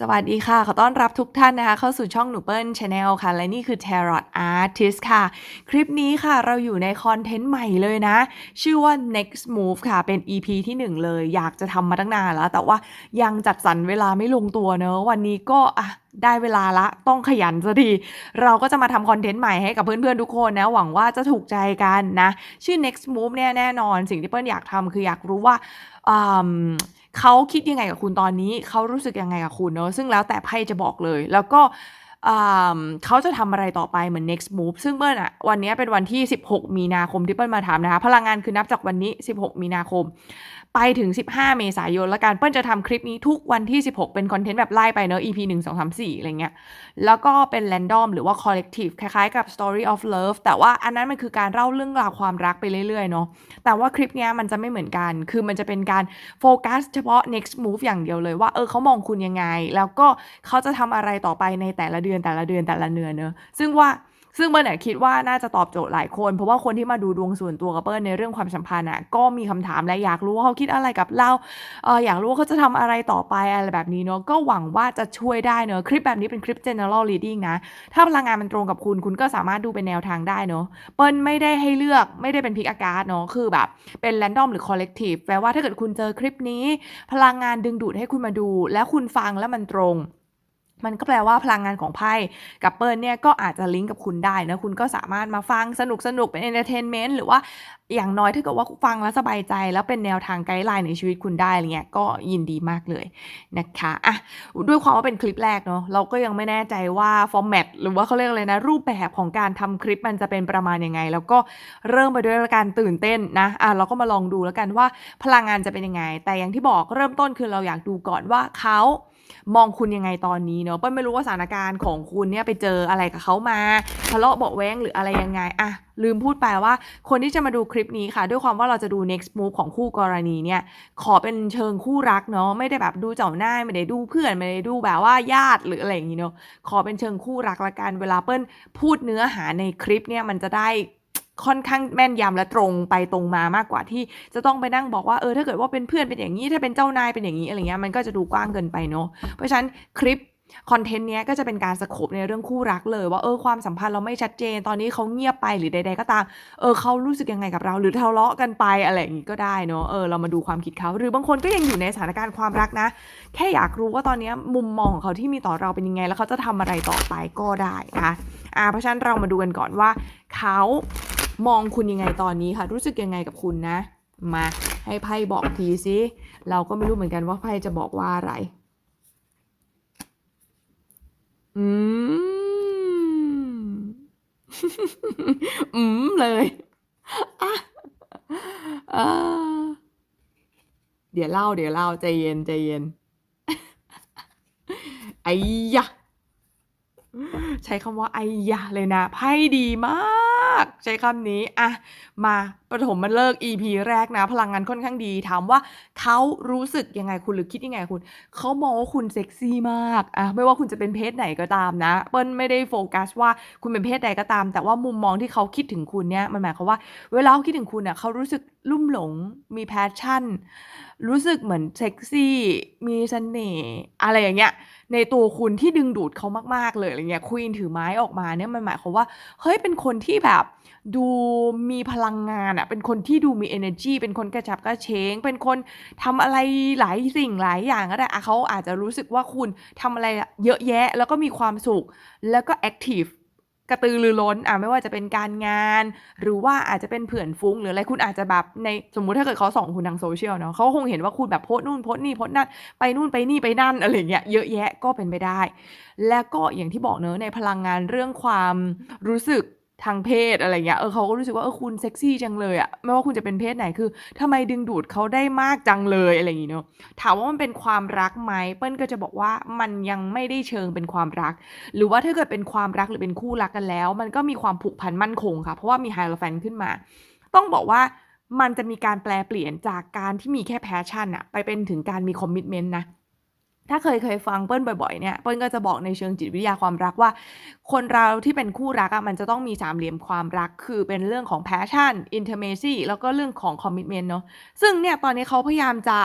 สวัสดีค่ะ ขอต้อนรับทุกท่านนะคะ เข้าสู่ช่องหนูเปิ้ลชาแนลค่ะ และนี่คือ Tarot Artist ค่ะ คลิปนี้ค่ะเราอยู่ในคอนเทนต์ใหม่เลยนะ ชื่อว่า next move ค่ะ เป็น EP ที่ 1 เลย อยากจะทำมาตั้งนานแล้ว แต่ว่ายังจัดสรรเวลาไม่ลงตัวเนอะวันนี้ก็อะได้เวลาละต้องขยันสักที เราก็จะมาทำคอนเทนต์ใหม่ให้กับเพื่อนๆทุกคนนะ หวังว่าจะถูกใจกันนะ ชื่อ next move เนี่ยแน่นอน สิ่งที่เปิ้ลอยากทำคืออยากรู้ว่าอืม เขาคิดยังไงกับคุณตอนนี้ เขารู้สึกยังไงกับคุณเนอะซึ่งแล้วแต่ไพ่จะบอกเลย แล้วก็ เขาจะทำอะไรต่อไปเหมือน next move ซึ่งเปิ้ลอะวันนี้เป็นวันที่ 16 มีนาคมที่เปิ้ลมาทำนะคะ พลังงานคือนับจากวันนี้ 16 มีนาคม ไปถึง 15 เมษายน แล้วกันเปิ้ลจะทำคลิปนี้ทุกวันที่ 16 เป็นคอนเทนต์แบบไล่ไปเนอะ EP 1 2 3 4 อะไรเงี้ย แล้วก็เป็น random หรือว่า collective คล้ายๆกับ story of love แต่ว่าอันนั้นมันคือการเล่าเรื่องราวความรักไปเรื่อยๆเนาะ แต่ว่าคลิปนี้มันจะไม่เหมือนกัน คือมันจะเป็นการโฟกัสเฉพาะ next move อย่างเดียวเลยว่าเออเขามองคุณยังไง แล้วก็เขาจะทำอะไรต่อไปในแต่ละเดือนแต่ละเดือนแต่ละเดือนเนอะซึ่งว่าซึ่งเปิ้ลเนี่ยคิดว่าน่าจะตอบโจทย์หลายคน เพราะว่าคนที่มาดูดวงส่วนตัวกับเปิ้ลในเรื่องความสัมพันธ์อะก็มีคำถามและอยากรู้ว่าเขาคิดอะไรกับเราเอออยากรู้ว่าเขาจะทำอะไรต่อไปอะไรแบบนี้เนาะก็หวังว่าจะช่วยได้เนอะคลิปแบบนี้เป็นคลิป general reading นะ ถ้าพลังงานมันตรงกับคุณคุณก็สามารถดูเป็นแนวทางได้เนอะเปิ้ลไม่ได้ให้เลือกไม่ได้เป็นพิกอากาศเนอะคือแบบเป็น random หรือ collective แปลว่าถ้าเกิดคุณเจอคลิปนี้ พลังงานดึงดูดให้คุณมาดู แล้วคุณฟังแล้วมันตรง มันก็แปลว่าพลังงานของไพ่กับเปิลเนี่ยก็อาจจะลิงก์กับคุณได้นะ คุณก็สามารถมาฟังสนุกสนุกเป็นเอนเตอร์เทนเมนต์หรือว่าอย่างน้อยถ้าเกิดว่าฟังแล้วสบายใจ แล้วเป็นแนวทางไกด์ไลน์ในชีวิตคุณได้อะไรเงี้ยก็ยินดีมากเลยนะคะอะด้วยความว่าเป็นคลิปแรกเนาะเราก็ยังไม่แน่ใจว่าฟอร์แมตหรือว่าเขาเรียกอะไรนะ รูปแบบของการทำคลิปมันจะเป็นประมาณยังไง แล้วก็เริ่มไปด้วยการตื่นเต้นนะอะเราก็มาลองดูแล้วกันว่าพลังงานจะเป็นยังไง แต่อย่างที่บอกเริ่มต้นคือเราอยากดูก่อนว่าเขา มองคุณยังไงตอนนี้เนาะเปิ้ลไม่รู้ว่าสถานการณ์ของคุณเนี่ยไปเจออะไรกับเขามาทะเลาะเบาแว้งหรืออะไรยังไงอะลืมพูดไปว่าคนที่จะมาดูคลิปนี้ค่ะ ด้วยความว่าเราจะดู next move ของคู่กรณีเนี่ย ขอเป็นเชิงคู่รักเนาะไม่ได้แบบดูเจ้าหน้าไม่ได้ดูเพื่อนไม่ได้ดูแบบว่าญาติหรืออะไรอย่างงี้เนาะขอเป็นเชิงคู่รักละกันเวลาเปิ้ลพูดเนื้อหาในคลิปเนี่ยมันจะได้ ค่อนข้างแม่นยำและตรงไปตรงมามากกว่าที่จะต้องไปนั่งบอกว่าเออถ้าเกิดว่าเป็นเพื่อนเป็นอย่างนี้ถ้าเป็นเจ้านายเป็นอย่างนี้อะไรเงี้ยมันก็จะดูกว้างเกินไปเนาะเพราะฉะนั้นคลิปคอนเทนต์เนี้ยก็จะเป็นการสโคบในเรื่องคู่รักเลย ว่าเออความสัมพันธ์เราไม่ชัดเจนตอนนี้เขาเงียบไปหรือใด ๆ ก็ตามเออเขารู้สึกยังไงกับเรา หรือทะเลาะกันไปอะไรอย่างงี้ก็ได้เนาะเออเรามาดูความคิดเขาหรือบางคนก็ยังอยู่ในสถานการณ์ความรักนะ แค่อยากรู้ว่าตอนนี้มุมมองของเขาที่มีต่อเราเป็นยังไง แล้วเขาจะทำอะไรต่อไปก็ได้นะคะอ่าเพราะฉะนั้นเรามาดูกันก่อนว่าเขา มองคุณยังไงตอนนี้ค่ะ รู้สึกยังไงกับคุณนะ มาให้ไพ่บอกทีสิเราก็ไม่รู้เหมือนกันว่าไพ่จะบอกว่าอะไร อืม อืมเลยเดี๋ยวเล่า เดี๋ยวเล่าใจเย็นใจเย็นไอ้ยะใช้คำว่าไอ้ยะเลยนะไพ่ดีมาก ใช้คำนี้ อะ มา ปฐมมันเลิก EP แรกนะ พลังงานค่อนข้างดี ถามว่าเขารู้สึกยังไงคุณหรือคิดยังไงคุณ เขามองว่าคุณเซ็กซี่มากอะไม่ว่าคุณจะเป็นเพศไหนก็ตามนะ เปิ้ลไม่ได้โฟกัสว่าคุณเป็นเพศใดก็ตาม แต่ว่ามุมมองที่เขาคิดถึงคุณเนี่ยมันหมายความว่า เวลาเขาคิดถึงคุณเน่ะเขารู้สึกลุ่มหลงมีแพชชั่น รู้สึกเหมือนเซ็กซี่มีเสน่ห์อะไรอย่างเงี้ยในตัวคุณที่ดึงดูดเขามาก ๆ เลยอะไรเงี้ยควีนถือไม้ออกมาเนี่ยมันหมายความว่า เฮ้ยเป็นคนที่แบบดูมีพลังงานอะเป็นคนที่ดูมี energy เป็นคนกระฉับกระเฉง เป็นคนทำอะไรหลายสิ่งหลายอย่างก็ได้อะเขาอาจจะรู้สึกว่าคุณทำอะไรเยอะแยะ แล้วก็มีความสุข แล้วก็ active กระตือรือร้นอะไม่ว่าจะเป็นการงาน หรือว่าอาจจะเป็นเผื่อนฟุ้งหรืออะไรคุณอาจจะแบบในสมมุติถ้าเกิดเขาส่องคุณทางโซเชียลเนาะเขาคงเห็นว่าคุณแบบโพสนู่นโพสนี่โพสนั่นไปนู่นไปนี่ไปนั่นอะไรเงี้ยเยอะแยะก็เป็นไปได้ แล้วก็อย่างที่บอกเนอะในพลังงานเรื่องความรู้สึก ทางเพศอะไรเงี้ย เออเขาก็รู้สึกว่าเออคุณเซ็กซี่จังเลยอะไม่ว่าคุณจะเป็นเพศไหนคือทำไมดึงดูดเขาได้มากจังเลยอะไรอย่างงี้เนาะ ถามว่ามันเป็นความรักไหมเปิ้ลก็จะบอกว่ามันยังไม่ได้เชิงเป็นความรัก หรือว่าถ้าเกิดเป็นความรักหรือเป็นคู่รักกันแล้ว มันก็มีความผูกพันมั่นคงค่ะ เพราะว่ามีไฮโลแฟนขึ้นมา ต้องบอกว่ามันจะมีการแปลเปลี่ยนจากการที่มีแค่แพชชั่นอะไปเป็นถึงการมีคอมมิชเมนต์นะ ถ้าเคยเคยฟังเปิ้ลบ่อยๆเนี่ยเปิ้ลก็จะบอกในเชิงจิตวิทยาความรักว่า คนเราที่เป็นคู่รักอะมันจะต้องมีสามเหลี่ยมความรัก คือเป็นเรื่องของ passion intimacy แล้วก็เรื่องของ commitment เนาะซึ่งเนี่ยตอนนี้เขาพยายามจะ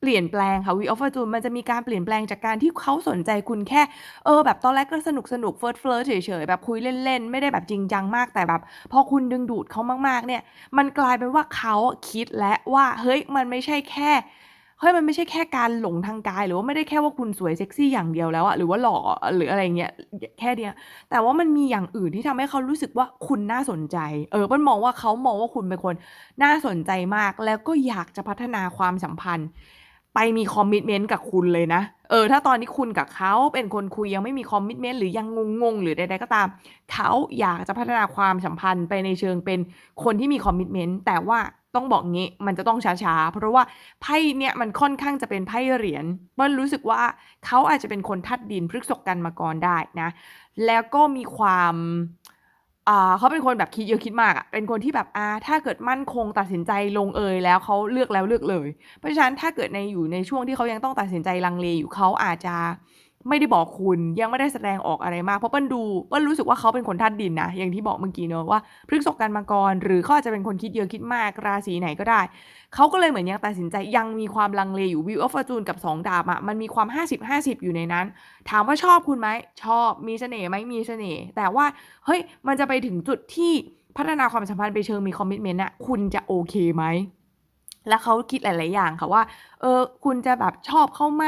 เปลี่ยนแปลงค่ะ Wheel of Fortune มันจะมีการเปลี่ยนแปลงจากการที่เขาสนใจคุณแค่ เออ แบบตอนแรกก็สนุกๆเฟิร์สเฟิร์สเฉยๆ แบบคุยเล่นๆ ไม่ได้แบบจริงจังมากแต่แบบ พอคุณดึงดูดเขามากๆเนี่ย มันกลายเป็นว่าเขาคิดและว่า เฮ้ยมันไม่ใช่แค่ เฮ้ย มันไม่ใช่แค่การหลงทางกาย หรือว่าไม่ได้แค่ว่าคุณสวยเซ็กซี่อย่างเดียวแล้วอะหรือว่าหล่อหรืออะไรเงี้ยแค่เนี้ยแต่ว่ามันมีอย่างอื่นที่ทำให้เขารู้สึกว่าคุณน่าสนใจ เออเปิ้ลมองว่าเขามองว่าคุณเป็นคนน่าสนใจมาก แล้วก็อยากจะพัฒนาความสัมพันธ์ ไปมีคอมมิ t เมนต์กับคุณเลยนะ เออ ถ้าตอนนี้คุณกับเขาเป็นคนคุยยังไม่มีคอมมิ t เมนต์หรือยังงงๆหรือใดๆก็ตาม เขาอยากจะพัฒนาความสัมพันธ์ไปในเชิงเป็นคนที่มีคอมมิ t เมนต์แต่ว่า ต้องบอกงี้มันจะต้องช้าๆ เพราะว่าไพ่เนี่ยมันค่อนข้างจะเป็นไพ่เหรียญเปิ้ลรู้สึกว่าเขาอาจจะเป็นคนทัดดินพฤกษกกันมาก่อนได้นะ แล้วก็มีความอ่าเขาเป็นคนแบบคิดเยอะคิดมากอะเป็นคนที่แบบอ่าถ้าเกิดมั่นคงตัดสินใจลงเอยแล้วเขาเลือกแล้วเลือกเลย เพราะฉะนั้นถ้าเกิดในอยู่ในช่วงที่เขายังต้องตัดสินใจลังเลอยู่เขาอาจจะ ไม่ได้บอกคุณยังไม่ได้แสดงออกอะไรมาก เพราะเปิ้ลดูเปิ้ลรู้สึกว่าเขาเป็นคนทัดดินนะ อย่างที่บอกเมื่อกี้เนอะว่าพฤกษกกันมาก่อนหรือเขาอาจจะเป็นคนคิดเยอะคิดมากราศีไหนก็ได้ เขาก็เลยเหมือนยังตัดสินใจยังมีความลังเลอยู่วิวออฟฟอร์จูนกับ 2 ดาบอะมันมีความ 50-50 อยู่ในนั้น ถามว่าชอบคุณไหมชอบมีเสน่ห์ไหมมีเสน่ห์แต่ว่าเฮ้ยมันจะไปถึงจุดที่พัฒนาความสัมพันธ์ไปเชิงมีคอมมิชเมนต์อะคุณจะโอเคไหม แล้วเขาคิดหลาย ๆ อย่างค่ะว่า เออ คุณจะแบบชอบเขาไหม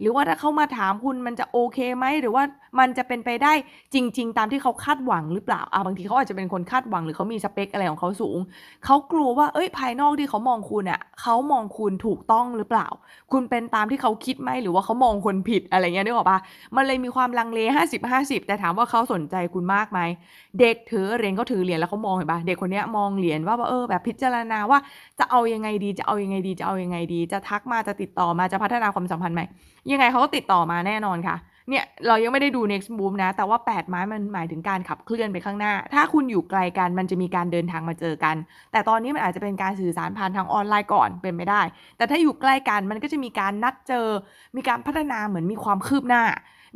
หรือว่าถ้าเขามาถามคุณมันจะโอเคไหม หรือว่ามันจะเป็นไปได้จริง ๆ ตามที่เขาคาดหวังหรือเปล่า อะบางทีเขาอาจจะเป็นคนคาดหวังหรือเขามีสเปคอะไรของเขาสูง เขากลัวว่า เอ้ย ภายนอกที่เขามองคุณอะเขามองคุณถูกต้องหรือเปล่า คุณเป็นตามที่เขาคิดไหม หรือว่าเขามองคนผิดอะไรเงี้ยนึกออกปะมันเลยมีความลังเล 50-50 แต่ถามว่าเขาสนใจคุณมากไหม เด็กถือเหรียญเขาถือเหรียญแล้วเขามองเห็นปะเด็กคนเนี้ยมองเหรียญว่า เออ แบบพิจารณาว่าจะเอายังไงดีจะเอายังไงดีจะเอายังไงดี จะทักมาจะติดต่อมาจะพัฒนาความสัมพันธ์ไหมยังไงเขาก็ติดต่อมาแน่นอนค่ะ เนี่ยเรายังไม่ได้ดู next move นะ แต่ว่า 8 ไม้มันหมายถึงการขับเคลื่อนไปข้างหน้า ถ้าคุณอยู่ไกลกันมันจะมีการเดินทางมาเจอกัน แต่ตอนนี้มันอาจจะเป็นการสื่อสารผ่านทางออนไลน์ก่อนเป็นไม่ได้ แต่ถ้าอยู่ใกล้กันมันก็จะมีการนัดเจอ มีการพัฒนาเหมือนมีความคืบหน้า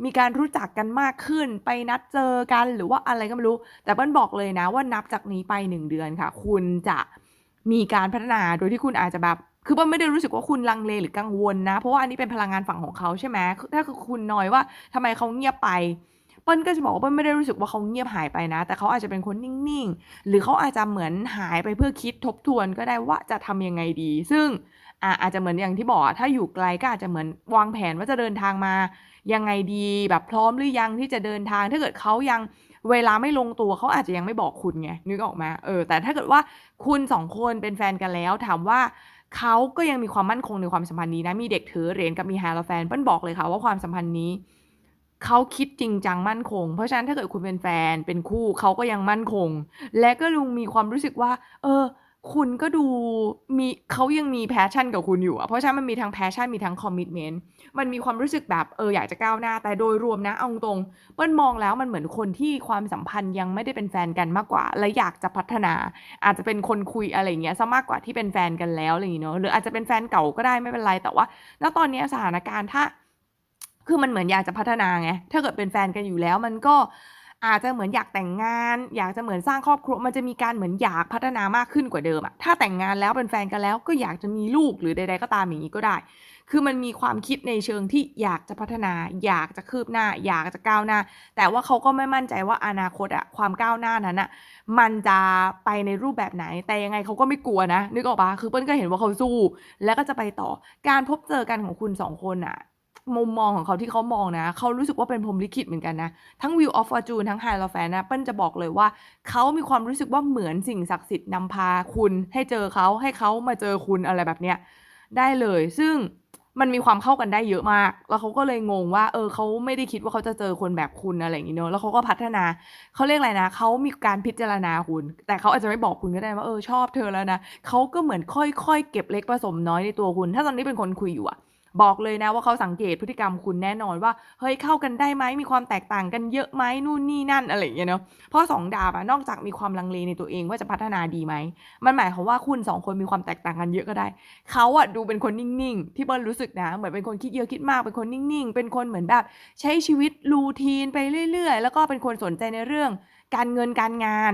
มีการรู้จักกันมากขึ้นไปนัดเจอกันหรือว่าอะไรก็ไม่รู้ แต่เปิ้ลบอกเลยนะว่านับจากนี้ไป 1 เดือนค่ะ คุณจะ มีการพัฒนาโดยที่คุณอาจจะแบบคือเปิ้ลไม่ได้รู้สึกว่าคุณลังเลหรือกังวลนะ เพราะว่าอันนี้เป็นพลังงานฝั่งของเขาใช่ไหมถ้าคือคุณน้อยว่าทำไมเขาเงียบไปเปิ้ลก็จะบอกว่าเปิ้ลไม่ได้รู้สึกว่าเขาเงียบหายไปนะ แต่เขาอาจจะเป็นคนนิ่งๆ หรือเขาอาจจะเหมือนหายไปเพื่อคิดทบทวนก็ได้ว่าจะทำยังไงดี ซึ่งอาอาจจะเหมือนอย่างที่บอกถ้าอยู่ไกลก็อาจจะเหมือนวางแผนว่าจะเดินทางมายังไงดีแบบพร้อมหรือยังที่จะเดินทางถ้าเกิดเขายัง เวลาไม่ลงตัวเขาอาจจะยังไม่บอกคุณไงนึกออกมาเออแต่ถ้าเกิดว่าคุณสองคนเป็นแฟนกันแล้วถามว่าเขาก็ยังมีความมั่นคงในความสัมพันธ์นี้นะมีเด็กถือเหรียญกับมีฮาโลแฟนเปิ้ลบอกเลยค่ะว่าความสัมพันธ์นี้เขาคิดจริงจังมั่นคง เพราะฉะนั้นถ้าเกิดคุณเป็นแฟนเป็นคู่เขาก็ยังมั่นคง และก็ลุงมีความรู้สึกว่า เออ คุณก็ดูมีเขายังมีแพชชั่นกับคุณอยู่อะเพราะฉะนั้นมันมีทั้งแพชชั่นมีทั้งคอมมิชเมนต์มันมีความรู้สึกแบบเอออยากจะก้าวหน้า แต่โดยรวมนะเอาตรงเปิ้ลมองแล้วมันเหมือนคนที่ความสัมพันธ์ยังไม่ได้เป็นแฟนกันมากกว่า และอยากจะพัฒนา อาจจะเป็นคนคุยอะไรเงี้ยซะมากกว่าที่เป็นแฟนกันแล้วอะไรอย่างเงี้ยเนอะหรืออาจจะเป็นแฟนเก่าก็ได้ไม่เป็นไรแต่ว่า ณตอนนี้สถานการณ์ถ้า คือมันเหมือนอยากจะพัฒนาไงถ้าเกิดเป็นแฟนกันอยู่แล้วมันก็ อาจจะเหมือนอยากแต่งงาน อยากจะเหมือนสร้างครอบครัวมันจะมีการเหมือนอยากพัฒนามากขึ้นกว่าเดิมอะถ้าแต่งงานแล้วเป็นแฟนกันแล้วก็อยากจะมีลูกหรือใด ๆ ก็ตามอย่างนี้ก็ได้ คือมันมีความคิดในเชิงที่อยากจะพัฒนา อยากจะคืบหน้า อยากจะก้าวหน้า แต่ว่าเขาก็ไม่มั่นใจว่าอนาคตอะความก้าวหน้านั้นอะมันจะไปในรูปแบบไหน แต่ยังไงเขาก็ไม่กลัวนะ นึกออกปะคือเปิ้ลก็เห็นว่าเขาสู้ แล้วก็จะไปต่อการพบเจอกันของคุณสองคนอะ มุมมองของเขาที่เขามองนะ เขารู้สึกว่าเป็นพรมลิขิตเหมือนกันนะ ทั้ง View of Fortune ทั้ง High แฟนนะเปิ้ลจะบอกเลยว่า เขามีความรู้สึกว่าเหมือนสิ่งศักดิ์สิทธิ์นำพาคุณให้เจอเขาให้เขามาเจอคุณอะไรแบบเนี้ยได้เลย ซึ่งมันมีความเข้ากันได้เยอะมาก แล้วเขาก็เลยงงว่า เออเขาไม่ได้คิดว่าเขาจะเจอคนแบบคุณอะไรอย่างนี้เนอะแล้วเขาก็พัฒนาเขาเรียกอะไรนะเขามีการพิจารณาคุณ แต่เขาอาจจะไม่บอกคุณก็ได้ว่าเออชอบเธอแล้วนะเขาก็เหมือนค่อยๆเก็บเล็กผสมน้อยในตัวคุณ ถ้าตอนนี้เป็นคนคุยอยู่อะ บอกเลยนะว่าเขาสังเกตพฤติกรรมคุณแน่นอนว่า เฮ้ยเข้ากันได้ไหมมีความแตกต่างกันเยอะไหมนู่นนี่นั่นอะไรอย่างเงี้ยเนาะเพราะสองดาบอะนอกจากมีความลังเลในตัวเองว่าจะพัฒนาดีไหมมันหมายความว่าคุณสองคนมีความแตกต่างกันเยอะก็ได้เขาอะดูเป็นคนนิ่งๆ ที่เปิ้ลรู้สึกนะ เหมือนเป็นคนคิดเยอะคิดมากเป็นคนนิ่งๆ เป็นคนเหมือนแบบ ใช้ชีวิตรูทีนไปเรื่อย ๆ แล้วก็เป็นคนสนใจในเรื่อง การเงินการงาน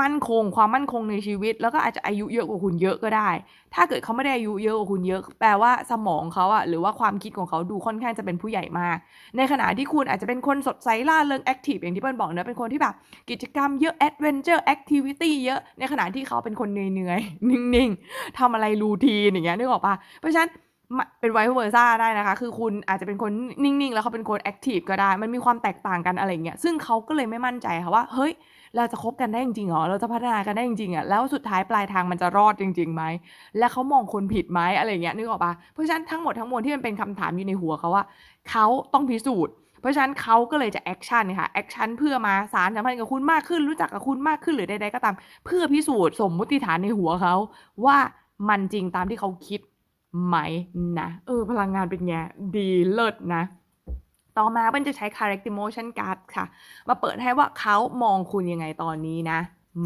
มั่นคงความมั่นคงในชีวิต แล้วก็อาจจะอายุเยอะกว่าคุณเยอะก็ได้ ถ้าเกิดเขาไม่ได้อายุเยอะกว่าคุณเยอะ แปลว่าสมองเขาอะหรือว่าความคิดของเขาดูค่อนข้างจะเป็นผู้ใหญ่มาก ในขณะที่คุณอาจจะเป็นคนสดใสล่าเริงแอคทีฟอย่างที่เปิ้ลบอกเนอะเป็นคนที่แบบกิจกรรมเยอะแอดเวนเจอร์แอคทิวิตี้เยอะในขณะที่เขาเป็นคนเหนื่อยๆนิ่งๆทำอะไรรูทีนอย่างเงี้ยนึกออกปะเพราะฉะนั้นเป็นไวท์เวอร์ซ่าได้นะคะ คือคุณอาจจะเป็นคนนิ่ง ๆ แล้วเขาเป็นคนแอคทีฟก็ได้ มันมีความแตกต่างกันอะไรเงี้ย ซึ่งเขาก็เลยไม่มั่นใจค่ะว่า เฮ้ย เราจะคบกันได้จริงๆเหรอ เราจะพัฒนากันได้จริงๆอะ แล้วสุดท้ายปลายทางมันจะรอดจริงๆไหม และเขามองคนผิดไหมอะไรเงี้ยนึกออกปะเพราะฉะนั้นทั้งหมดทั้งมวลที่มันเป็นคำถามอยู่ในหัวเขาว่าเขาต้องพิสูจน์ เพราะฉะนั้นเขาก็เลยจะแอคชั่นค่ะ แอคชั่นเพื่อมาสารสัมพันธ์กับคุณมากขึ้น รู้จักกับคุณมากขึ้นหรือใดๆก็ตาม เพื่อพิสูจน์สมมุติฐานในหัวเขาว่ามันจริงตามที่เขาคิดไหมนะ เออ พลังงานเป็นไงดีเลิศนะ ต่อมาเปิ้ลจะใช้ character motion card ค่ะ มาเปิดให้ว่าเขามองคุณยังไงตอนนี้นะ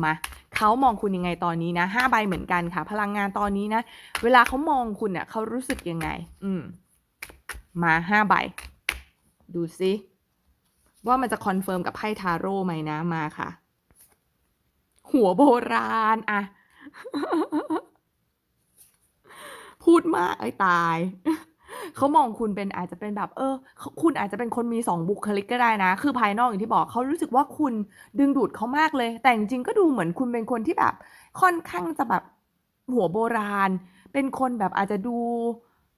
มาเขามองคุณยังไงตอนนี้นะห้าใบเหมือนกันค่ะ พลังงานตอนนี้นะ เวลาเขามองคุณเนี่ยเขารู้สึกยังไง อืม มาห้าใบ ดูซิว่ามันจะคอนเฟิร์มกับไพ่ทาโร่ไหมนะมาค่ะ หัวโบราณอะพูดมากไอ้ตาย เขามองคุณเป็นอาจจะเป็นแบบ เออ คุณอาจจะเป็นคนมีสองบุคลิกก็ได้นะ คือภายนอกอย่างที่บอกเขารู้สึกว่าคุณดึงดูดเขามากเลย แต่จริงๆก็ดูเหมือนคุณเป็นคนที่แบบ ค่อนข้างจะแบบหัวโบราณ เป็นคนแบบอาจจะดู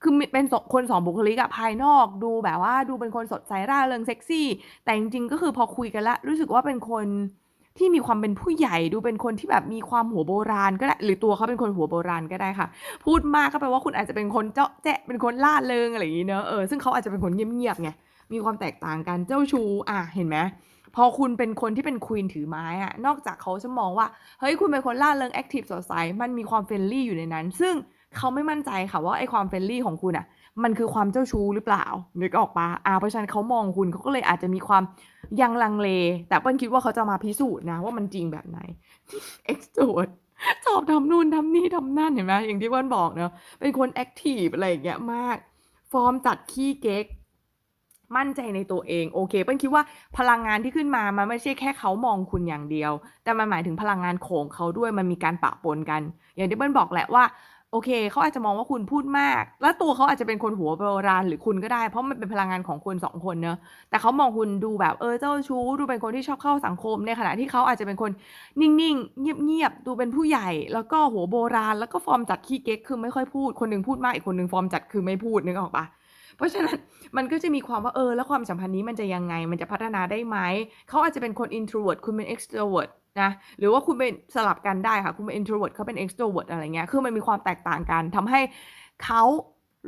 คือมีเป็นคนสองบุคลิกอะภายนอกดูแบบว่าดูเป็นคนสดใสร่าเริงเซ็กซี่ แต่จริงๆก็คือพอคุยกันล้วรู้สึกว่าเป็นคน ที่มีความเป็นผู้ใหญ่ดูเป็นคนที่แบบมีความหัวโบราณก็ได้หรือตัวเขาเป็นคนหัวโบราณก็ได้ค่ะ พูดมากก็แปลว่าคุณอาจจะเป็นคนเจาะแจ๊ะเป็นคนล่าเริงอะไรอย่างนี้เนอะเออซึ่งเขาอาจจะเป็นคนเงียบๆไงมีความแตกต่างกันเจ้าชู้อะเห็นไหมพอคุณเป็นคนที่เป็นควีนถือไม้อะนอกจากเขาจะมองว่าเฮ้ยคุณเป็นคนล่าเริงแอคทีฟสดใสมันมีความเฟรนลี่อยู่ในนั้น ซึ่งเขาไม่มั่นใจค่ะว่าไอความเฟรนลี่ของคุณอะ มันคือความเจ้าชู้หรือเปล่านึกออกปะอ่าเพราะฉะนั้นเขามองคุณเขาก็เลยอาจจะมีความยังลังเล แต่เปิ้ลคิดว่าเขาจะมาพิสูจน์นะว่ามันจริงแบบไหน extrovert ชอบทำนู่นทำนี่ทำนั่นเห็นไหมอย่างที่เปิ้ลบอกเนอะเป็นคนแอคทีฟอะไรอย่างเงี้ยมาก ฟอร์มจัดขี้เก๊กมั่นใจในตัวเองโอเคเปิ้ลคิดว่าพลังงานที่ขึ้นมามันไม่ใช่แค่เขามองคุณอย่างเดียว แต่มันหมายถึงพลังงานของเขาด้วยมันมีการปะปนกัน อย่างที่เปิ้ลบอกแหละว่า อเคเขาอาจจะมองว่าคุณพูดมาก แล้วตัวเขาอาจจะเป็นคนหัวโบราณหรือคุณก็ได้ เพราะมันเป็นพลังงานของคนสองคนเนอะแต่เขามองคุณดูแบบเออเจ้าชู้ดูเป็นคนที่ชอบเข้าสังคม ในขณะที่เขาอาจจะเป็นคนนิ่งๆ เงียบๆ ดูเป็นผู้ใหญ่ แล้วก็หัวโบราณ แล้วก็ฟอร์มจัดขี้เก๊กคือไม่ค่อยพูด คนหนึงพูดมากอีกคนหนึงฟอร์มจัดคือไม่พูดนึกออกปะ เพราะฉะนั้นมันก็จะมีความว่าเออแล้วความสัมพันธ์นี้มันจะยังไง มันจะพัฒนาได้ไหม เขาอาจจะเป็นคน introvert คุณเป็น extrovert นะหรือว่าคุณเป็นสลับกันได้ค่ะ คุณเป็น introvert เขาเป็น extrovert อะไรเงี้ยคือมันมีความแตกต่างกันทำให้เขา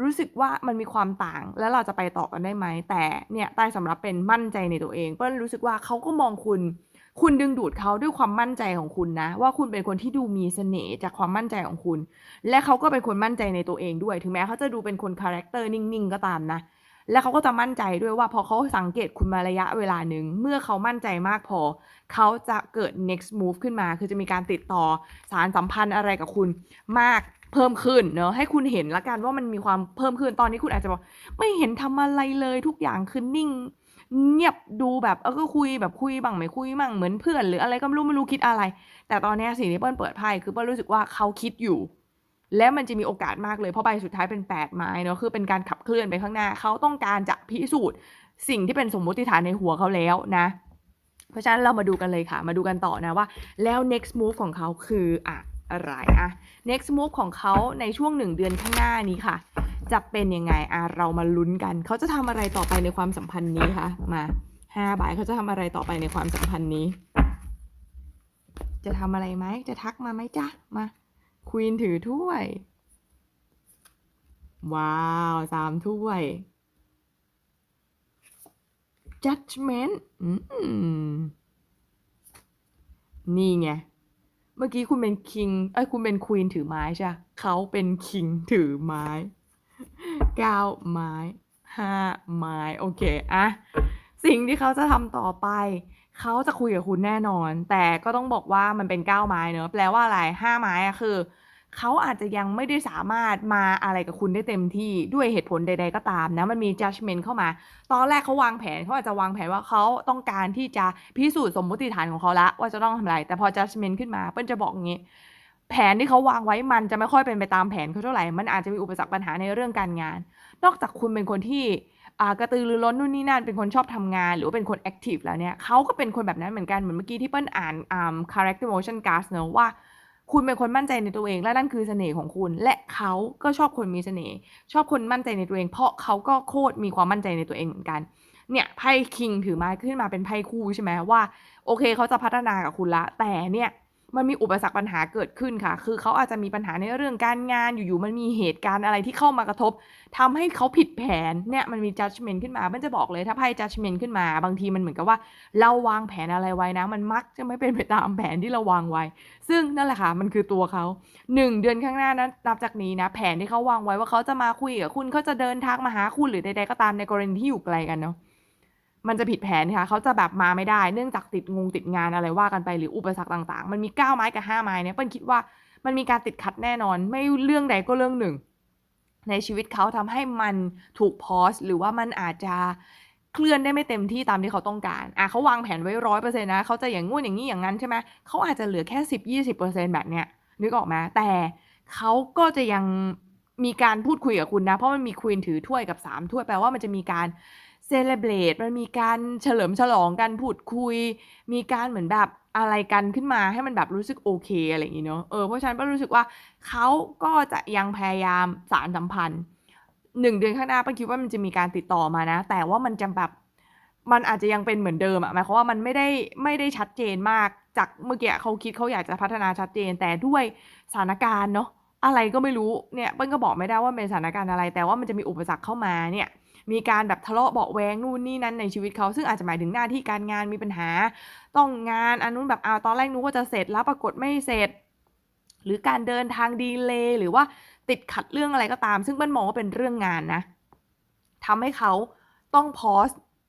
รู้สึกว่ามันมีความต่างแล้วเราจะไปต่อกันได้ไหม แต่เนี่ยใต้สำรับเป็นมั่นใจในตัวเองเปิ้ลรู้สึกว่าเขาก็มองคุณ คุณดึงดูดเขาด้วยความมั่นใจของคุณนะ ว่าคุณเป็นคนที่ดูมีเสน่ห์จากความมั่นใจของคุณ และเขาก็เป็นคนมั่นใจในตัวเองด้วย ถึงแม้เขาจะดูเป็นคนคาแรคเตอร์นิ่งๆก็ตามนะ และเขาก็จะมั่นใจด้วยว่าพอเขาสังเกตคุณมาระยะเวลาหนึ่งเมื่อเขามั่นใจมากพอ เขาจะเกิด next move ขึ้นมา คือจะมีการติดต่อสารสัมพันธ์อะไรกับคุณมากเพิ่มขึ้นเนอะให้คุณเห็นละกันว่ามันมีความเพิ่มขึ้นตอนนี้คุณอาจจะบอกไม่เห็นทำอะไรเลยทุกอย่างคือนิ่ง เงียบดูแบบเออก็คุยแบบคุยบ้างไม่คุยบ้างเหมือนเพื่อน หรืออะไรก็ไม่รู้ไม่รู้คิดอะไร แต่ตอนเนี้ยสิ่งที่เปิ้ลเปิดไพ่คือเปิ้ลรู้สึกว่าเขาคิดอยู่ และมันจะมีโอกาสมากเลยเพราะใบสุดท้ายเป็นแปดไม้เนาะคือเป็นการขับเคลื่อนไปข้างหน้า เขาต้องการจะพิสูจน์ สิ่งที่เป็นสมมติฐานในหัวเขาแล้วนะ เพราะฉะนั้นเรามาดูกันเลยค่ะ มาดูกันต่อนะว่า แล้ว next move ของเขาคืออะอะไรอะ next move ของเขาในช่วงหนึ่งเดือนข้างหน้านี้ค่ะ จะเป็นยังไงอะเรามาลุ้นกัน เขาจะทำอะไรต่อไปในความสัมพันธ์นี้คะมาห้าใบเขาจะทำอะไรต่อไปในความสัมพันธ์นี้ จะทำอะไรไหมจะทักมาไหมจ๊ะมาควีนถือถ้วย ว้าวสามถ้วย judgment อืมนี่ไง เมื่อกี้คุณเป็น king เอ้ย คุณเป็น queen ถือไม้ใช่ เขาเป็น king ถือไม้ เก้าไม้ห้าไม้โอเคอะสิ่งที่เขาจะทำต่อไป เขาจะคุยกับคุณแน่นอน แต่ก็ต้องบอกว่ามันเป็นเก้าไม้เนอะแปลว่าอะไรห้าไม้อะคือเขาอาจจะยังไม่ได้สามารถมาอะไรกับคุณได้เต็มที่ด้วยเหตุผลใด ๆ ก็ตามนะ มันมี judgment เข้ามา ตอนแรกเขาวางแผนเขาอาจจะวางแผนว่าเขาต้องการที่จะพิสูจน์สมมติฐานของเขาละว่าจะต้องทำอะไร แต่พอ judgment ขึ้นมาเปิ้ลจะบอกอย่างนี้ แผนที่เขาวางไว้มันจะไม่ค่อยเป็นไปตามแผนเขาเท่าไหร่ มันอาจจะมีอุปสรรคปัญหาในเรื่องการงาน นอกจากคุณเป็นคนที่กระตือรือร้นนู่นนี่นั่น เป็นคนชอบทำงาน หรือว่าเป็นคนแอคทีฟแล้วเนี่ยเขาก็เป็นคนแบบนั้นเหมือนกัน เหมือนเมื่อกี้ที่เปิ้ลอ่านอ่า character motion cast เนอะว่า คุณเป็นคนมั่นใจในตัวเอง และนั่นคือเสน่ห์ของคุณ และเขาก็ชอบคนมีเสน่ห์ ชอบคนมั่นใจในตัวเอง เพราะเขาก็โคตรมีความมั่นใจในตัวเองเหมือนกันเนี่ยไพ่คิงถือมาขึ้นมาเป็นไพ่คู่ใช่ไหมว่า โอเคเขาจะพัฒนากับคุณละ แต่เนี่ย มันมีอุปสรรคปัญหาเกิดขึ้นค่ะ คือเขาอาจจะมีปัญหาในเรื่องการงาน อยู่ๆ มันมีเหตุการณ์อะไรที่เข้ามากระทบทำให้เขาผิดแผน เนี่ย มันมี judgment ขึ้นมา มันจะบอกเลย ถ้าไพ่ judgment ขึ้นมา บางทีมันเหมือนกับว่า เราวางแผนอะไรไว้นะ มันมักจะไม่เป็นไปตามแผนที่เราวางไว้ ซึ่งนั่นแหละค่ะ มันคือตัวเขาหนึ่งเดือนข้างหน้านะนับจากนี้นะ แผนที่เขาวางไว้ว่าเขาจะมาคุยกับคุณ เขาจะเดินทางมาหาคุณ หรือใดๆ ก็ตามในกรณีที่อยู่ไกลกันเนาะ มันจะผิดแผนค่ะเขาจะแบบมาไม่ได้เนื่องจากติดงงติดงานอะไรว่ากันไปหรืออุปสรรคต่าง ๆ มันมีเก้าไม้กับห้าไม้เนี่ยเปิ้ลคิดว่ามันมีการติดขัดแน่นอน ไม่เรื่องใดก็เรื่องหนึ่ง ในชีวิตเขาทำให้มันถูกพอสหรือว่ามันอาจจะเคลื่อนได้ไม่เต็มที่ตามที่เขาต้องการ อะเขาวางแผนไว้ร้อยเปอร์เซ็นต์นะ เขาจะอย่างงู้นอย่างนี้อย่างนั้นใช่ไหมเขาอาจจะเหลือแค่สิบยี่สิบเปอร์เซ็นต์แบบเนี้ยนึกออกไหมแต่เขาก็จะยังมีการพูดคุยกับคุณนะ เพราะมันมีควีนถือถ้วยกับสามถ้วยแปลว่ามันจะมีการ เซเลบรตมันมีการเฉลิมฉลองกันพูดคุย มีการเหมือนแบบอะไรกันขึ้นมาให้มันแบบรู้สึกโอเคอะไรอย่างนี้เนาะเออเพราะฉะนั้นก็รู้สึกว่าเขาก็จะยังพยายามสารสัมพันธ์หนึ่งเดือนข้างหน้าป้าคิดว่ามันจะมีการติดต่อมานะ แต่ว่ามันจะแบบมันอาจจะยังเป็นเหมือนเดิมอะหมายความว่ามันไม่ได้ไม่ได้ชัดเจนมากจากเมื่อกี้เขาคิดเขาอยากจะพัฒนาชัดเจน แต่ด้วยสถานการณ์เนาะอะไรก็ไม่รู้เนี่ยเปิ้ลก็บอกไม่ได้ว่าเป็นสถานการณ์อะไร แต่ว่ามันจะมีอุปสรรคเข้ามาเนี่ย มีการแบบทะเลาะเบาแวงนู่นนี่นั้นในชีวิตเขาซึ่งอาจจะหมายถึงหน้าที่การงานมีปัญหา ต้องงานอันนู้นแบบเอาตอนแรกนู้ว่าจะเสร็จแล้วปรากฏไม่เสร็จ หรือการเดินทางดีเลย์หรือว่าติดขัดเรื่องอะไรก็ตาม ซึ่งเปิ้ลมองว่าเป็นเรื่องงานนะทำให้เขาต้องพอส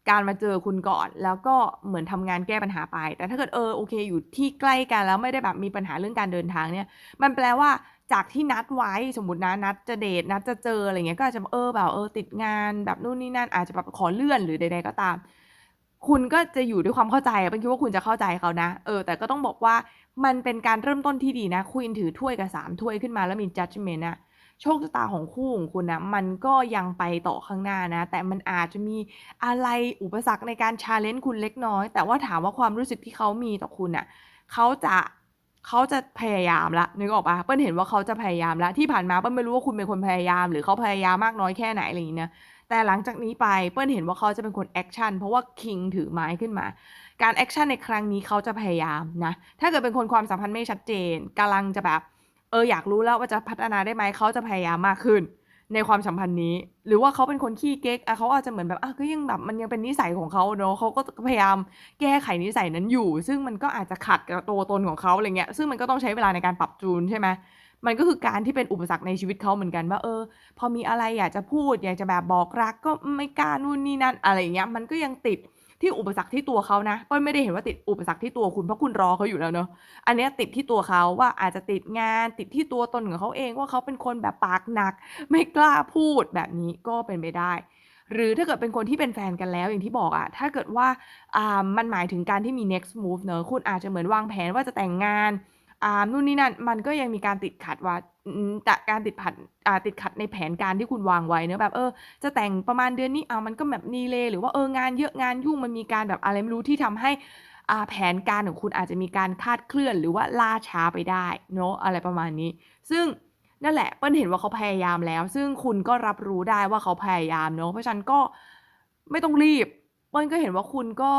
การมาเจอคุณก่อน แล้วก็เหมือนทำงานแก้ปัญหาไป แต่ถ้าเกิดเออโอเค อยู่ที่ใกล้กันแล้วไม่ได้แบบมีปัญหาเรื่องการเดินทางเนี่ย มันแปลว่า จากที่นัดไว้สมมตินะนัดจะเดทนัดจะเจออะไรเงี้ยก็อาจจะเออแบบเออติดงานแบบนู่นนี่นั่นอาจจะแบบขอเลื่อนหรือใดๆก็ตาม คุณก็จะอยู่ด้วยความเข้าใจอะเป็นคิดว่าคุณจะเข้าใจเขานะ เออ แต่ก็ต้องบอกว่ามันเป็นการเริ่มต้นที่ดีนะคุยถือถ้วยกับสามถ้วยขึ้นมาแล้วมี judgment อะโชคชะตาของคู่ของคุณนะมันก็ยังไปต่อข้างหน้านะ แต่มันอาจจะมีอะไรอุปสรรคในการชาเลนจ์คุณเล็กน้อย แต่ว่าถามว่าความรู้สึกที่เขามีต่อคุณอะเขาจะ เขาจะพยายามละนึกออกปะเปิ้ลเห็นว่าเขาจะพยายามละที่ผ่านมาเปิ้ลไม่รู้ว่าคุณเป็นคนพยายาม หรือเขาพยายามมากน้อยแค่ไหนอะไรอย่างนี้นะแต่หลังจากนี้ไปเปิ้ลเห็นว่าเขาจะเป็นคนแอคชั่นเพราะว่าคิงถือไม้ขึ้นมา การแอคชั่นในครั้งนี้เขาจะพยายามนะ ถ้าเกิดเป็นคนความสัมพันธ์ไม่ชัดเจนกำลังจะแบบ เอออยากรู้แล้วว่าจะพัฒนาได้ไหมเขาจะพยายามมากขึ้น ในความสัมพันธ์นี้ หรือว่าเขาเป็นคนขี้เก๊กอะเขาอาจจะเหมือนแบบอะก็ยังแบบมันยังเป็นนิสัยของเขาเนาะเขาก็พยายามแก้ไขนิสัยนั้นอยู่ ซึ่งมันก็อาจจะขัดกับตัวตนของเขาอะไรเงี้ยซึ่งมันก็ต้องใช้เวลาในการปรับจูนใช่ไหมมันก็คือการที่เป็นอุปสรรคในชีวิตเขาเหมือนกันว่า เออ พอมีอะไรอยากจะพูดอยากจะแบบบอกรักก็ไม่กล้านู่นนี่นั่นอะไรเงี้ยมันก็ยังติด ที่อุปสรรคที่ตัวเขานะเป้ยไม่ได้เห็นว่าติดอุปสรรคที่ตัวคุณเพราะคุณรอเขาอยู่แล้วเนอะอันนี้ติดที่ตัวเขาว่าอาจจะติดงานติดที่ตัวตนของเขาเองว่าเขาเป็นคนแบบปากหนัก ไม่กล้าพูดแบบนี้ก็เป็นไปได้ หรือถ้าเกิดเป็นคนที่เป็นแฟนกันแล้วอย่างที่บอกอะถ้าเกิดว่าอ่ามันหมายถึงการที่มี next move เนอะคุณอาจจะเหมือนวางแผนว่าจะแต่งงาน อ่านู่นนี่นั่นมันก็ยังมีการติดขัดว่าอืมแต่การติดขัดติดขัดในแผนการที่คุณวางไว้เนอะแบบเออจะแต่งประมาณเดือนนี้เอามันก็แบบนีเลยหรือว่าเอองานเยอะงานยุ่งมันมีการแบบอะไรไม่รู้ที่ทำให้อาแผนการของคุณอาจจะมีการคาดเคลื่อน หรือว่าล่าช้าไปได้เนอะอะไรประมาณนี้ ซึ่งนั่นแหละเปิ้ลเห็นว่าเขาพยายามแล้ว ซึ่งคุณก็รับรู้ได้ว่าเขาพยายามเนอะเพราะฉันก็ไม่ต้องรีบเปิ้ลก็เห็นว่าคุณก็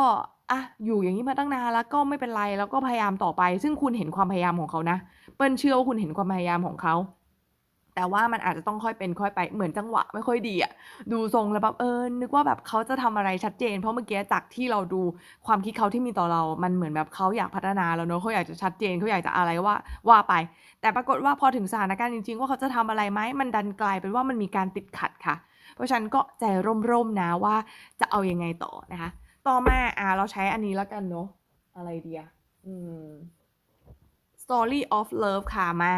อะอยู่อย่างนี้มาตั้งนานแล้วก็ไม่เป็นไรแล้วก็พยายามต่อไป ซึ่งคุณเห็นความพยายามของเขานะ เปิ้ลเชื่อว่าคุณเห็นความพยายามของเขา แต่ว่ามันอาจจะต้องค่อยเป็นค่อยไปเหมือนจังหวะ ไม่ค่อยดีอะดูทรงแล้วแบบเออนึกว่าแบบเขาจะทำอะไรชัดเจน เพราะเมื่อกี้จากที่เราดูความคิดเขาที่มีต่อเรา มันเหมือนแบบเขาอยากพัฒนาแล้วเนอะเขาอยากจะชัดเจนเขาอยากจะอะไรว่าว่าไป แต่ปรากฏว่าพอถึงสถานการณ์จริง ๆ ว่าเขาจะทำอะไรไหมมันดันกลายเป็นว่ามันมีการติดขัดค่ะ เพราะฉะนั้นก็ใจร่มๆนะว่าจะเอายังไงต่อนะคะ ต่อมาอ่าเราใช้อันนี้แล้วกันเนอะอะไรเดียอืม Story of Love ค่ะมา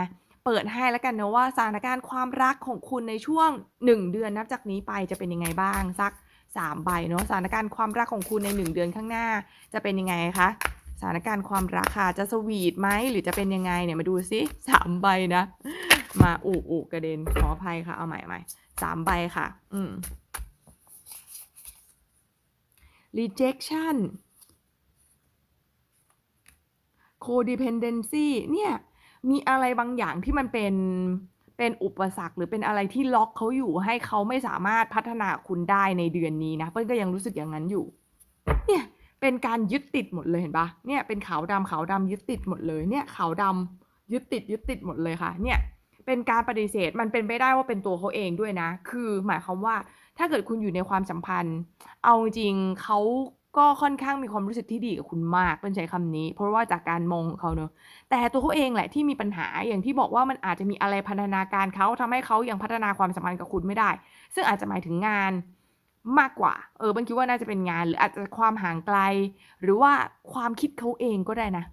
เปิดให้แล้วกันเนาะว่าสถานการณ์ความรักของคุณในช่วง 1 เดือนนับจากนี้ไปจะเป็นยังไงบ้างสัก3ใบเนาะสถานการณ์ความรักของคุณใน 1 เดือนข้างหน้า จะเป็นยังไงคะสถานการณ์ความรักค่ะจะสวีทไหมหรือจะเป็นยังไงเนี่ยมาดูซิสามใบนะ มาอุอุกระเด็นขออภัยค่ะเอาใหม่ใหม่สามใบค่ะ อืม rejection codependency เนี่ย มีอะไรบางอย่างที่มันเป็น เป็นอุปสรรคหรือเป็นอะไรที่ล็อกเขาอยู่ให้เขาไม่สามารถพัฒนาคุณได้ในเดือนนี้นะเปิ้ลก็ยังรู้สึกอย่างนั้นอยู่ เนี่ยเป็นการยึดติดหมดเลยเห็นปะเนี่ยเป็นขาวดำขาวดำยึดติดหมดเลยเนี่ยขาวดำยึดติดยึดติดหมดเลยค่ะ เนี่ยเป็นการปฏิเสธมันเป็นไปได้ว่าเป็นตัวเขาเองด้วยนะ คือหมายความว่า ถ้าเกิดคุณอยู่ในความสัมพันธ์ เอาจริงเขาก็ค่อนข้างมีความรู้สึกที่ดีกับคุณมากเป็นใช้คำนี้ เพราะว่าจากการมองของเขาเนอะแต่ตัวเขาเองแหละที่มีปัญหาอย่างที่บอกว่ามันอาจจะมีอะไรพันนาการเขาทำให้เขายังพัฒนาความสัมพันธ์กับคุณไม่ได้ ซึ่งอาจจะหมายถึงงานมากกว่า เออบันคิดว่าน่าจะเป็นงานหรืออาจจะความห่างไกล หรือว่าความคิดเขาเองก็ได้นะ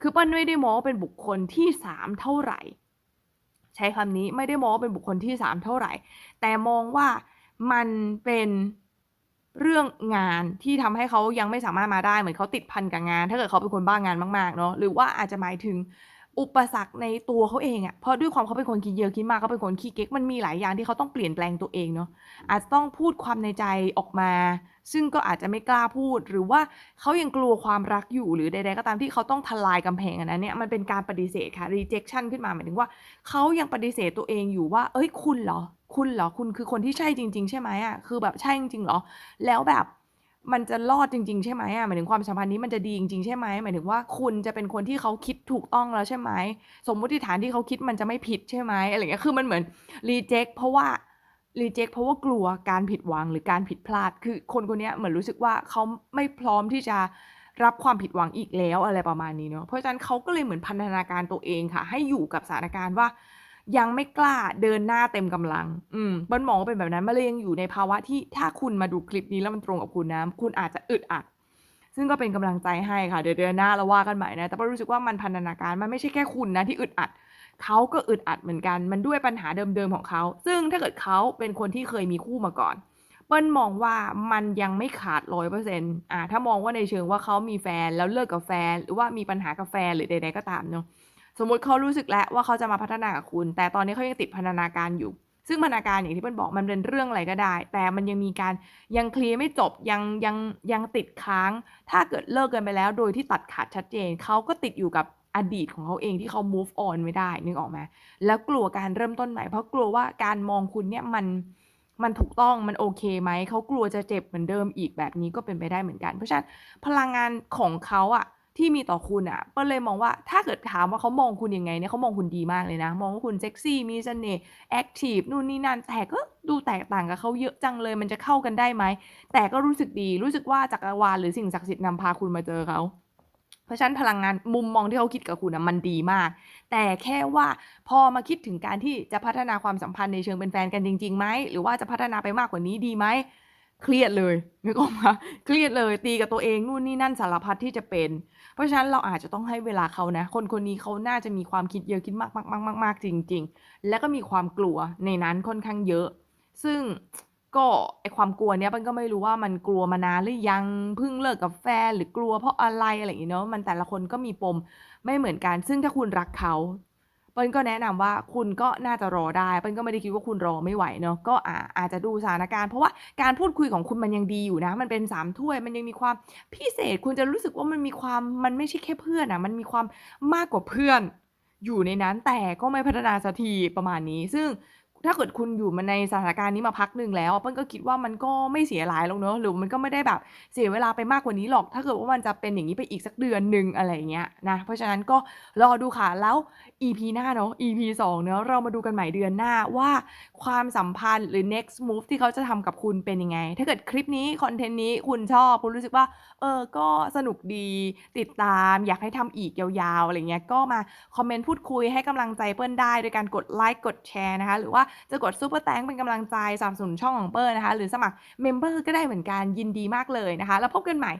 คือปิ้ลไม่ได้มองว่าเป็นบุคคลที่สามเท่าไหร่ ใช้คำนี้ไม่ได้มองว่าเป็นบุคคลที่สามเท่าไหร่ แต่มองว่า มันเป็นเรื่องงานที่ทำให้เขายังไม่สามารถมาได้เหมือนเขาติดพันกับงาน ถ้าเกิดเขาเป็นคนบ้างงานมากๆเนาะหรือว่าอาจจะหมายถึงอุปสรรคในตัวเขาเองอะ่ะเพราะด้วยความเขาเป็นคนคิดเยอะคิดมากเขาเป็นคนขี้เก๊กมันมีหลายอย่างที่เขาต้องเปลี่ยนแปลงตัวเองเนาะอาจจะต้องพูดความในใจออกมา ซึ่งก็อาจจะไม่กล้าพูด หรือว่าเขายังกลัวความรักอยู่หรือใดๆก็ตามที่เขาต้องทลายกำแพงอันนั้นเนี่ยมันเป็นการปฏิเสธค่ะ rejection ขึ้นมาหมายถึงว่าเขายังปฏิเสธตัวเองอยู่ว่า เอ้ยคุณเหรอ คุณเหรอ คุณคือคนที่ใช่จริง ๆ ใช่ไหมอะคือแบบใช่จริง ๆ เหรอ แล้วแบบมันจะรอดจริง ๆ ใช่ไหมอะหมายถึงความสัมพันธ์นี้มันจะดีจริง ๆ ใช่ไหม หมายถึงว่าคุณจะเป็นคนที่เขาคิดถูกต้องแล้วใช่ไหม สมมติฐานที่เขาคิดมันจะไม่ผิดใช่ไหม อะไรเงี้ย คือมันเหมือน reject เพราะว่า reject เพราะว่ากลัวการผิดหวังหรือการผิดพลาด คือคนคนนี้เหมือนรู้สึกว่าเขาไม่พร้อมที่จะรับความผิดหวังอีกแล้ว อะไรประมาณนี้เนาะ เพราะฉะนั้นเขาก็เลยเหมือนพันธนาการตัวเองค่ะ ให้อยู่กับสถานการณ์ว่า ยังไม่กล้าเดินหน้าเต็มกำลัง อืมเปิ้ลมองว่าเป็นแบบนั้นมันเลยยังอยู่ในภาวะที่ถ้าคุณมาดูคลิปนี้แล้วมันตรงกับคุณนะคุณอาจจะอึดอัด ซึ่งก็เป็นกำลังใจให้ค่ะ เดี๋ยวเดือนหน้าเราว่ากันใหม่นะ แต่เปิ้ลรู้สึกว่ามันพันธนาการมันไม่ใช่แค่คุณนะที่อึดอัดเขาก็อึดอัดเหมือนกัน มันด้วยปัญหาเดิมๆของเขา ซึ่งถ้าเกิดเขาเป็นคนที่เคยมีคู่มาก่อน เปิ้ลมองว่ามันยังไม่ขาดร้อยเปอร์เซ็นต์อ่าถ้ามองว่าในเชิงว่าเขามีแฟนแล้วเลิกกับแฟน หรือว่ามีปัญหากับแฟนหรือใดๆก็ตามเนาะ สมมติเขารู้สึกแล้วว่าเขาจะมาพัฒนากับคุณ แต่ตอนนี้เขายังติดพันธนาการอยู่ ซึ่งพันธนาการอย่างที่เปิ้ลบอกมันเป็นเรื่องอะไรก็ได้ แต่มันยังมีการยังเคลียร์ไม่จบยังยังยังติดค้าง ถ้าเกิดเลิกกันไปแล้ว โดยที่ตัดขาดชัดเจนเขาก็ติดอยู่กับอดีตของเขาเองที่เขา move on ไม่ได้นึกออกไหมแล้วกลัวการเริ่มต้นใหม่เพราะกลัวว่าการมองคุณเนี่ยมันมันถูกต้องมันโอเคไหมเขากลัวจะเจ็บเหมือนเดิมอีกแบบนี้ก็เป็นไปได้เหมือนกัน เพราะฉะนั้นพลังงานของเขาอะ ที่มีต่อคุณอะเปิ้ลเลยมองว่าถ้าเกิดถามว่าเขามองคุณยังไงเนี่ยเขามองคุณดีมากเลยนะ มองว่าคุณเซ็กซี่มีเสน่ห์แอคทีฟนู่นนี่นั่นแต่ก็ดูแตกต่างกับเขาเยอะจังเลยมันจะเข้ากันได้ไหม แต่ก็รู้สึกดีรู้สึกว่าจักรวาลหรือสิ่งศักดิ์สิทธิ์นำพาคุณมาเจอเขาเพราะฉะนั้นพลังงานมุมมองที่เขาคิดกับคุณนะมันดีมาก แต่แค่ว่าพอมาคิดถึงการที่จะพัฒนาความสัมพันธ์ในเชิงเป็นแฟนกันจริงๆไหมหรือว่าจะพัฒนาไปมากกว่านี้ดีไหม เครียดเลยนึกออกมาเครียดเลยตีกับตัวเองนู่นนี่นั่นสารพัดที่จะเป็น เพราะฉะนั้นเราอาจจะต้องให้เวลาเขานะ คนคนนี้เขาน่าจะมีความคิดเยอะคิดมากมากมากมากมากจริง ๆ แล้วก็มีความกลัวในนั้นค่อนข้างเยอะ ซึ่งก็ไอความกลัวเนี้ยมันก็ไม่รู้ว่ามันกลัวมานานหรือยังเพิ่งเลิกกับแฟนหรือกลัวเพราะอะไรอะไรอย่างเงี้ยเนาะมันแต่ละคนก็มีปมไม่เหมือนกัน ซึ่งถ้าคุณรักเขา ปิ้ลก็แนะนำว่าคุณก็น่าจะรอได้เปิ้ลก็ไม่ได้คิดว่าคุณรอไม่ไหวเนาะก็อาจจะดูสถานการณ์ เพราะว่าการพูดคุยของคุณมันยังดีอยู่นะ มันเป็นสามถ้วยมันยังมีความพิเศษ คุณจะรู้สึกว่ามันมีความมันไม่ใช่แค่เพื่อนอะมันมีความมากกว่าเพื่อนอยู่ในนั้นแต่ก็ไม่พัฒนาสักทีประมาณนี้ ซึ่ง ถ้าเกิดคุณอยู่มาในสถานการณ์นี้มาพักหนึ่งแล้วเปิ้ลก็คิดว่ามันก็ไม่เสียหลายหรอกเนอะหรือมันก็ไม่ได้แบบเสียเวลาไปมากกว่านี้หรอก ถ้าเกิดว่ามันจะเป็นอย่างนี้ไปอีกสักเดือนหนึ่งอะไรเงี้ยนะเพราะฉะนั้นก็รอดูค่ะแล้ว EP หน้าเนาะ EP 2เนาะเรามาดูกันใหม่เดือนหน้าว่าความสัมพันธ์หรือ next move ที่เขาจะทำกับคุณเป็นยังไง ถ้าเกิดคลิปนี้คอนเทนต์นี้คุณชอบคุณรู้สึกว่าเออก็สนุกดีติดตามอยากให้ทำอีกยาวๆอะไรเงี้ยก็มาคอมเมนต์พูดคุยให้กำลังใจเปิ้ลได้โดยการกดไลค์กดแชร์นะคะหรือว่าจะกดซูเปอร์แตงเป็นกำลังใจสามสนุนช่องของเปิร์นะคะ หรือสมัครเมมเบอร์ก็ได้เหมือนกันยินดีมากเลยนะคะ แล้วพบกันใหม่